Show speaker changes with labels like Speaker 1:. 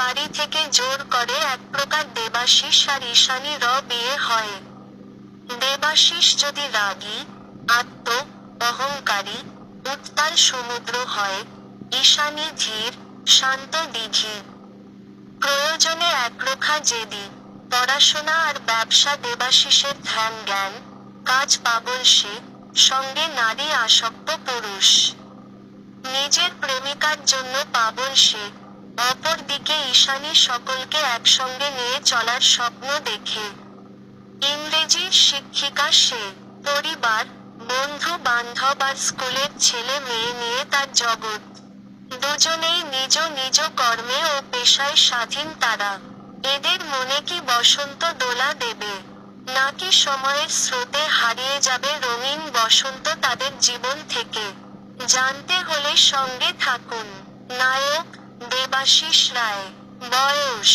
Speaker 1: বাড়ি থেকে জোর করে এক প্রকার দেবাশিস আর ঈশানী র বিয়ে হয়। দেবাশিস যদি রাগী, আত্ম, অহংকারী, উত্তাল সমুদ্র হয়, ঈশানী ধীর, শান্ত দিঘি। প্রয়োজনে একরোখা জেদি, পড়াশোনা আর ব্যবসা দেবাশিসের ধ্যান জ্ঞান কাজ পাগল সে, সঙ্গে নারী আসক্ত পুরুষ। নিজের প্রেমিকার জন্য পাগল সে অপরদিকে ঈশানী সকলকে একসঙ্গে নিয়ে চলার স্বপ্ন দেখে। ইংরেজির শিক্ষিকা সে, পরিবার, বন্ধু, বান্ধব আর স্কুলের ছেলে মেয়ে নিয়ে তার জগৎ। দুজনেই নিজ নিজ কর্মে ও পেশায় স্বাধীন তারা। এদের মনে কি বসন্ত দোলা দেবে? নাকি সময়ের স্রোতে হারিয়ে যাবে রঙিন বসন্ত তাদের জীবন থেকে? জানতে হলে সঙ্গে থাকুন। নায়ক দেবাশিস রায় বয়স।